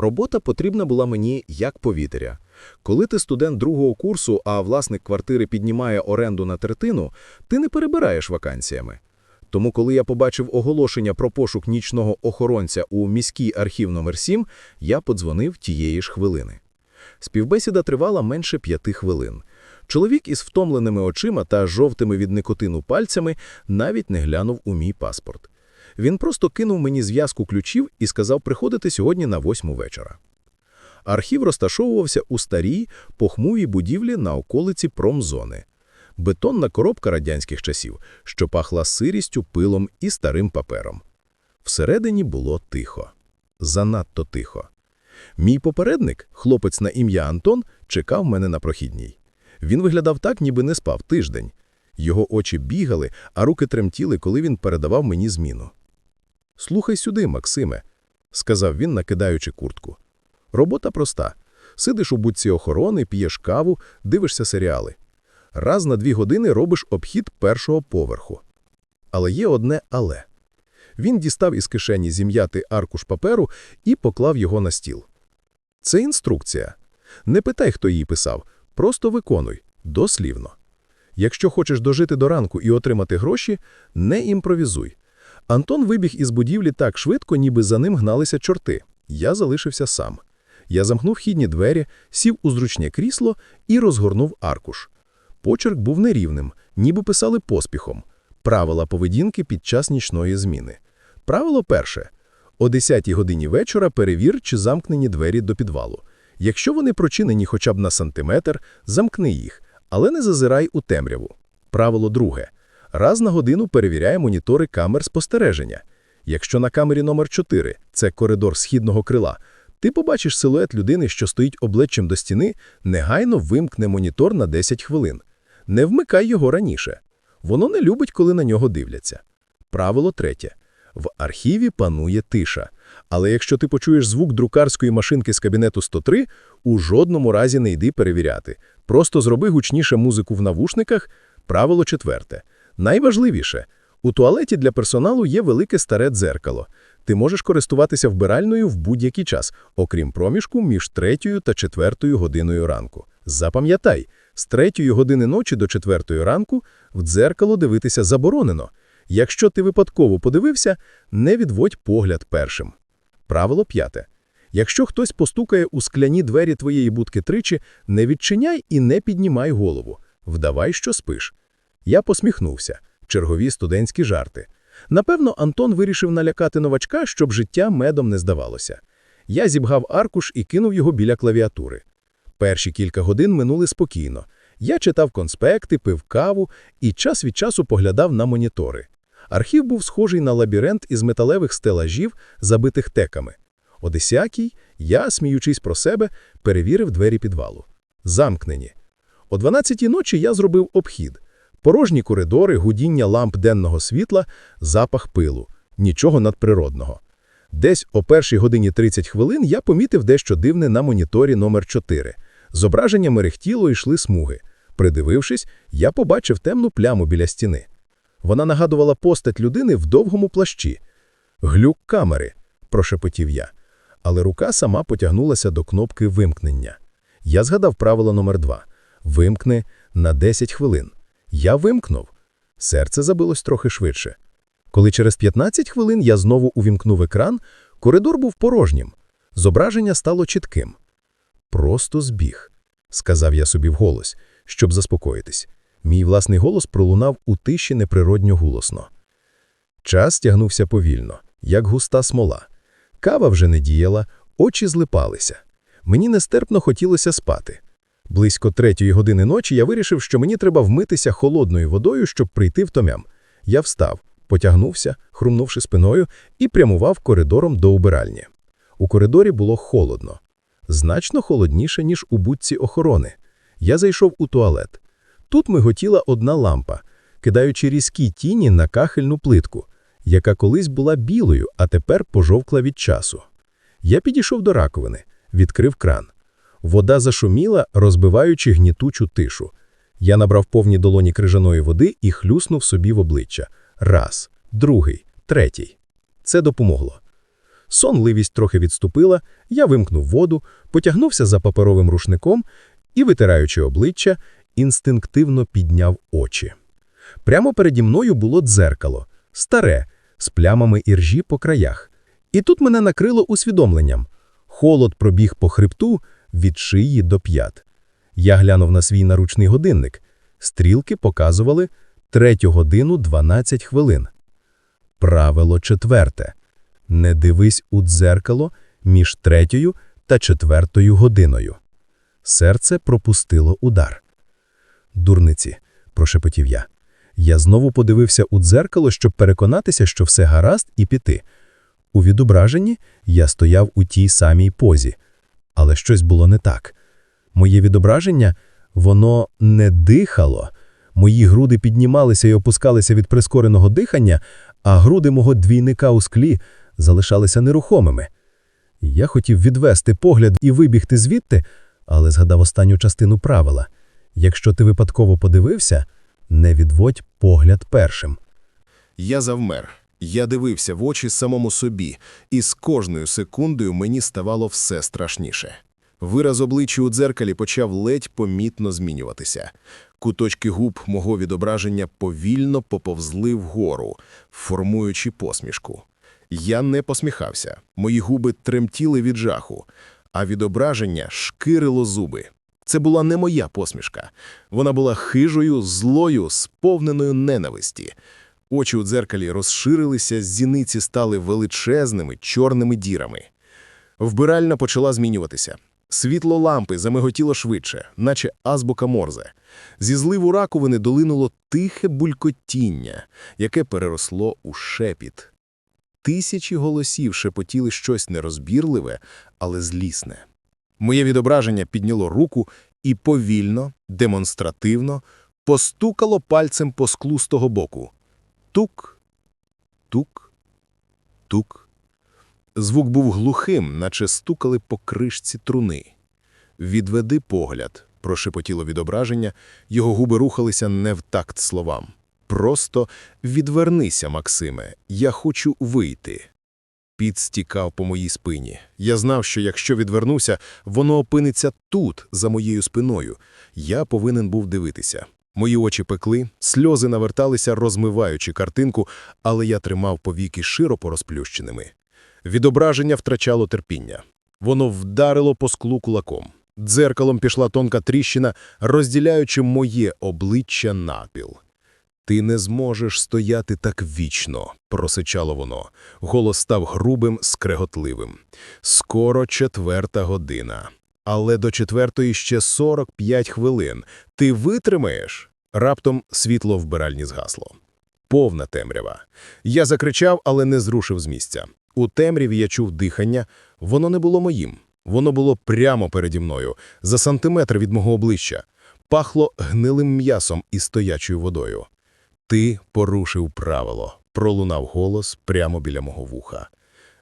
Робота потрібна була мені як повітря. Коли ти студент другого курсу, а власник квартири піднімає оренду на третину, ти не перебираєш вакансіями. Тому коли я побачив оголошення про пошук нічного охоронця у міський архів номер 7, я подзвонив тієї ж хвилини. Співбесіда тривала менше п'яти хвилин. Чоловік із втомленими очима та жовтими від никотину пальцями навіть не глянув у мій паспорт. Він просто кинув мені зв'язку ключів і сказав приходити сьогодні на восьму вечора. Архів розташовувався у старій, похмурій будівлі на околиці промзони. Бетонна коробка радянських часів, що пахла сирістю, пилом і старим папером. Всередині було тихо. Занадто тихо. Мій попередник, хлопець на ім'я Антон, чекав мене на прохідній. Він виглядав так, ніби не спав тиждень. Його очі бігали, а руки тремтіли, коли він передавав мені зміну. «Слухай сюди, Максиме», – сказав він, накидаючи куртку. «Робота проста. Сидиш у будці охорони, п'єш каву, дивишся серіали. Раз на дві години робиш обхід першого поверху. Але є одне «але». Він дістав із кишені зім'ятий аркуш паперу і поклав його на стіл. Це інструкція. Не питай, хто її писав, просто виконуй, дослівно. Якщо хочеш дожити до ранку і отримати гроші, не імпровізуй. Антон вибіг із будівлі так швидко, ніби за ним гналися чорти. Я залишився сам. Я замкнув хідні двері, сів у зручне крісло і розгорнув аркуш. Почерк був нерівним, ніби писали поспіхом. Правила поведінки під час нічної зміни. Правило перше. О 10 годині вечора перевір, чи замкнені двері до підвалу. Якщо вони прочинені хоча б на сантиметр, замкни їх, але не зазирай у темряву. Правило друге. Раз на годину перевіряє монітори камер спостереження. Якщо на камері номер 4 це коридор східного крила, ти побачиш силует людини, що стоїть обличчям до стіни, негайно вимкне монітор на 10 хвилин. Не вмикай його раніше. Воно не любить, коли на нього дивляться. Правило третє. В архіві панує тиша. Але якщо ти почуєш звук друкарської машинки з кабінету 103, у жодному разі не йди перевіряти. Просто зроби гучніше музику в навушниках. Правило четверте. Найважливіше – у туалеті для персоналу є велике старе дзеркало. Ти можеш користуватися вбиральною в будь-який час, окрім проміжку між третьою та четвертою годиною ранку. Запам'ятай, з третьої години ночі до четвертої ранку в дзеркало дивитися заборонено. Якщо ти випадково подивився, не відводь погляд першим. Правило п'яте. Якщо хтось постукає у скляні двері твоєї будки тричі, не відчиняй і не піднімай голову. Вдавай, що спиш. Я посміхнувся. Чергові студентські жарти. Напевно, Антон вирішив налякати новачка, щоб життя медом не здавалося. Я зібгав аркуш і кинув його біля клавіатури. Перші кілька годин минули спокійно. Я читав конспекти, пив каву і час від часу поглядав на монітори. Архів був схожий на лабіринт із металевих стелажів, забитих теками. О десятій я, сміючись про себе, перевірив двері підвалу. Замкнені. О дванадцятій ночі я зробив обхід. Порожні коридори, гудіння ламп денного світла, запах пилу. Нічого надприродного. Десь о першій годині 30 хвилин я помітив дещо дивне на моніторі номер 4 Зображення мерехтіло йшли смуги. Придивившись, я побачив темну пляму біля стіни. Вона нагадувала постать людини в довгому плащі. «Глюк камери», – прошепотів я. Але рука сама потягнулася до кнопки вимкнення. Я згадав правило номер 2 Вимкни на 10 хвилин. Я вимкнув. Серце забилось трохи швидше. Коли через 15 хвилин я знову увімкнув екран, коридор був порожнім. Зображення стало чітким. «Просто збіг», – сказав я собі вголос, щоб заспокоїтись. Мій власний голос пролунав у тиші неприродньо гулосно. Час тягнувся повільно, як густа смола. Кава вже не діяла, очі злипалися. Мені нестерпно хотілося спати. Близько третьої години ночі я вирішив, що мені треба вмитися холодною водою, щоб прийти в томям. Я встав, потягнувся, хрумнувши спиною, і прямував коридором до убиральні. У коридорі було холодно. Значно холодніше, ніж у будці охорони. Я зайшов у туалет. Тут миготіла одна лампа, кидаючи різкі тіні на кахельну плитку, яка колись була білою, а тепер пожовкла від часу. Я підійшов до раковини, відкрив кран. Вода зашуміла, розбиваючи гнітучу тишу. Я набрав повні долоні крижаної води і хлюснув собі в обличчя. Раз, другий, третій. Це допомогло. Сонливість трохи відступила, я вимкнув воду, потягнувся за паперовим рушником і, витираючи обличчя, інстинктивно підняв очі. Прямо переді мною було дзеркало, старе, з плямами іржі по краях. І тут мене накрило усвідомленням. Холод пробіг по хребту від шиї до п'ят. Я глянув на свій наручний годинник. Стрілки показували 3 годину 12 хвилин. Правило четверте. Не дивись у дзеркало між третьою та четвертою годиною. Серце пропустило удар. Дурниці, прошепотів я. Я знову подивився у дзеркало, щоб переконатися, що все гаразд, і піти. У відображенні я стояв у тій самій позі, але щось було не так. Моє відображення, воно не дихало. Мої груди піднімалися і опускалися від прискореного дихання, а груди мого двійника у склі залишалися нерухомими. Я хотів відвести погляд і вибігти звідти, але згадав останню частину правила. Якщо ти випадково подивився, не відводь погляд першим. Я завмер. Я дивився в очі самому собі, і з кожною секундою мені ставало все страшніше. Вираз обличчя у дзеркалі почав ледь помітно змінюватися. Куточки губ мого відображення повільно поповзли вгору, формуючи посмішку. Я не посміхався, мої губи тремтіли від жаху, а відображення шкирило зуби. Це була не моя посмішка. Вона була хижою, злою, сповненою ненависті. Очі у дзеркалі розширилися, зіниці стали величезними чорними дірами. Вбиральна почала змінюватися. Світло лампи замиготіло швидше, наче азбука Морзе. Зі зливу раковини долинуло тихе булькотіння, яке переросло у шепіт. Тисячі голосів шепотіли щось нерозбірливе, але злісне. Моє відображення підняло руку і повільно, демонстративно постукало пальцем по склу з того боку. Тук, тук, тук. Звук був глухим, наче стукали по кришці труни. «Відведи погляд», – прошепотіло відображення, його губи рухалися не в такт словам. «Просто відвернися, Максиме, я хочу вийти». Піт стікав по моїй спині. Я знав, що якщо відвернуся, воно опиниться тут, за моєю спиною. Я повинен був дивитися. Мої очі пекли, сльози наверталися, розмиваючи картинку, але я тримав повіки широко розплющеними. Відображення втрачало терпіння. Воно вдарило по склу кулаком. Дзеркалом пішла тонка тріщина, розділяючи моє обличчя напіл. «Ти не зможеш стояти так вічно», – просичало воно. Голос став грубим, скреготливим. «Скоро четверта година. Але до четвертої ще 45 хвилин. Ти витримаєш?» Раптом світло вбиральні згасло. Повна темрява. Я закричав, але не зрушив з місця. У темряві я чув дихання. Воно не було моїм. Воно було прямо переді мною, за сантиметр від мого обличчя. Пахло гнилим м'ясом і стоячою водою. Ти порушив правило, пролунав голос прямо біля мого вуха.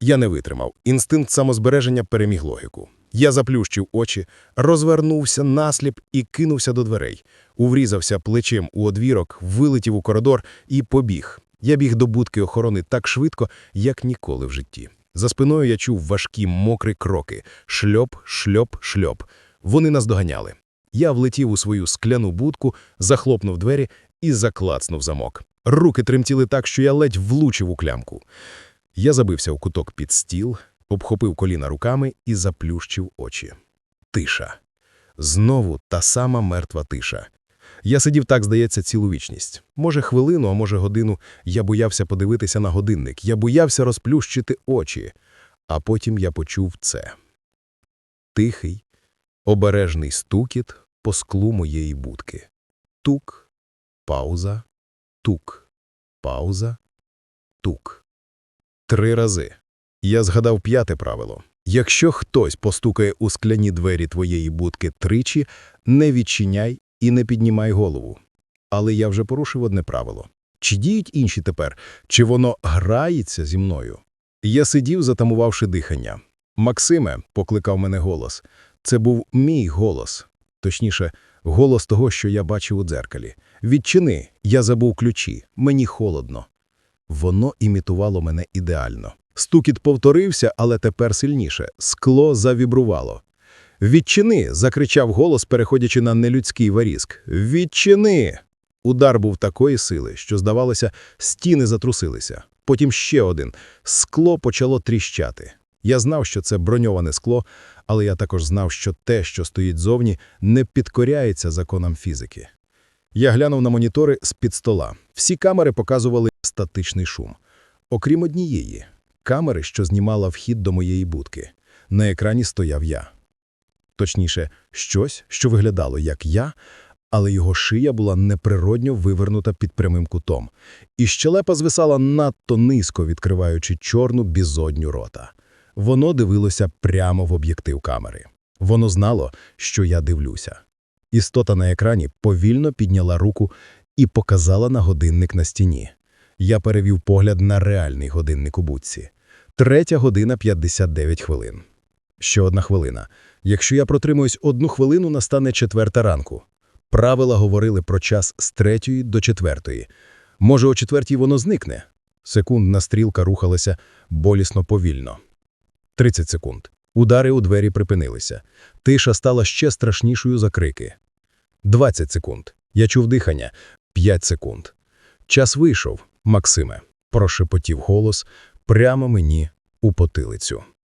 Я не витримав. Інстинкт самозбереження переміг логіку. Я заплющив очі, розвернувся насліп і кинувся до дверей. Уврізався плечем у одвірок, вилетів у коридор і побіг. Я біг до будки охорони так швидко, як ніколи в житті. За спиною я чув важкі мокрі кроки. Шльоп, шльоп, шльоп. Вони нас доганяли. Я влетів у свою скляну будку, захлопнув двері і заклацнув замок. Руки тремтіли так, що я ледь влучив у клямку. Я забився у куток під стіл, обхопив коліна руками і заплющив очі. Тиша. Знову та сама мертва тиша. Я сидів так, здається, цілу вічність. Може, хвилину, а може, годину. Я боявся подивитися на годинник. Я боявся розплющити очі. А потім я почув це. Тихий, обережний стукіт по склу моєї будки. Тук, пауза, тук, пауза, тук. Три рази. Я згадав п'яте правило. Якщо хтось постукає у скляні двері твоєї будки тричі, не відчиняй і не піднімай голову. Але я вже порушив одне правило. Чи діють інші тепер? Чи воно грається зі мною? Я сидів, затамувавши дихання. Максиме, покликав мене голос. Це був мій голос. Точніше, голос того, що я бачив у дзеркалі. Відчини, я забув ключі, мені холодно. Воно імітувало мене ідеально. Стукіт повторився, але тепер сильніше. Скло завібрувало. «Відчини!» – закричав голос, переходячи на нелюдський варізк. «Відчини!» Удар був такої сили, що, здавалося, стіни затрусилися. Потім ще один. Скло почало тріщати. Я знав, що це броньоване скло, але я також знав, що те, що стоїть зовні, не підкоряється законам фізики. Я глянув на монітори з-під стола. Всі камери показували статичний шум. Окрім однієї – камери, що знімала вхід до моєї будки. На екрані стояв я. Точніше, щось, що виглядало як я, але його шия була неприродньо вивернута під прямим кутом, і щелепа звисала надто низько, відкриваючи чорну бізодню рота. Воно дивилося прямо в об'єктив камери. Воно знало, що я дивлюся. Істота на екрані повільно підняла руку і показала на годинник на стіні. Я перевів погляд на реальний годинник у будці. Третя година 59 хвилин. Ще одна хвилина. Якщо я протримуюсь одну хвилину, настане четверта ранку. Правила говорили про час з третьої до четвертої. Може, о четвертій воно зникне? Секундна стрілка рухалася болісно повільно. 30 секунд. Удари у двері припинилися. Тиша стала ще страшнішою за крики. 20 секунд. Я чув дихання. 5 секунд. Час вийшов, Максиме, прошепотів голос прямо мені у потилицю.